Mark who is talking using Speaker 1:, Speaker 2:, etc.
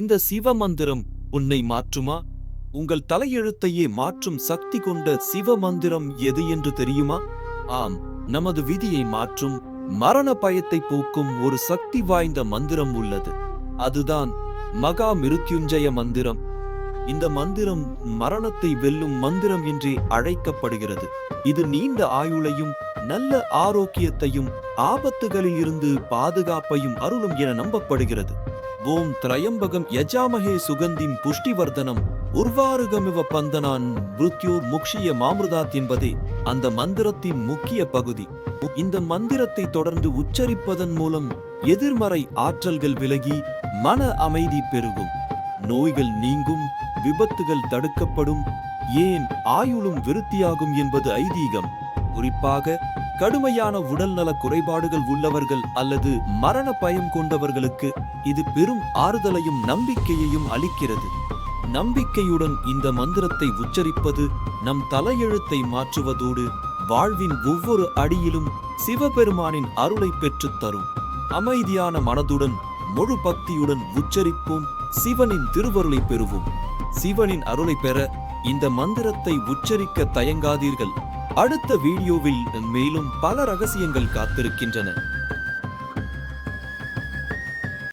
Speaker 1: இந்த சிவ மந்திரம் உன்னை மாற்றுமா? உங்கள் தலையெழுத்தையே மாற்றும் சக்தி கொண்ட சிவ மந்திரம் எது என்று தெரியுமா? ஆம் நமது விதியை மாற்றும் மரண பயத்தை போக்கும் ஒரு சக்தி வாய்ந்த மந்திரம் உள்ளது. அதுதான் மகா மிருத்யுஞ்சய மந்திரம். இந்த மந்திரம் மரணத்தை வெல்லும் மந்திரம் என்றே அழைக்கப்படுகிறது. இது நீண்ட ஆயுளையும் நல்ல ஆரோக்கியத்தையும் ஆபத்துகளில் இருந்து பாதுகாப்பையும் அருளும் என நம்பப்படுகிறது. ஓம் திரையம்பகம் யஜாமகே சுகந்திம் புஷ்டிவர்தனம். உர்வாருகமிவ பந்தனான் மிருத்யோர் முக்ஷிய மாமிருதாத் என்பதே அந்த மந்திரத்தின் முக்கிய பகுதி. இந்த மந்திரத்தை தொடர்ந்து உச்சரிப்பதன் மூலம் எதிர்மறை ஆற்றல்கள் விலகி மன அமைதி பெருகும். நோய்கள் நீங்கும் விபத்துகள் தடுக்கப்படும் ஏன் ஆயுளும் விருத்தியாகும் என்பது ஐதீகம். குறிப்பாக கடுமையான உடல்நல குறைபாடுகள் உள்ளவர்கள் அல்லது மரண பயம் கொண்டவர்களுக்கு இது பெரும் ஆறுதலையும் நம்பிக்கையையும் அளிக்கிறது. நம்பிக்கையுடன் இந்த மந்திரத்தை உச்சரிப்பது நம் தலையெழுத்தை மாற்றுவதோடு வாழ்வின் ஒவ்வொரு அடியிலும் சிவபெருமானின் அருளை பெற்றுத் தரும். அமைதியான மனதுடன் முழு பக்தியுடன் உச்சரிப்போம். சிவனின் திருவருளை பெறுவோம். சிவனின் அருளை பெற இந்த மந்திரத்தை உச்சரிக்க தயங்காதீர்கள். அடுத்த வீடியோவில் மேலும் பல ரகசியங்கள் காத்திருக்கின்றன.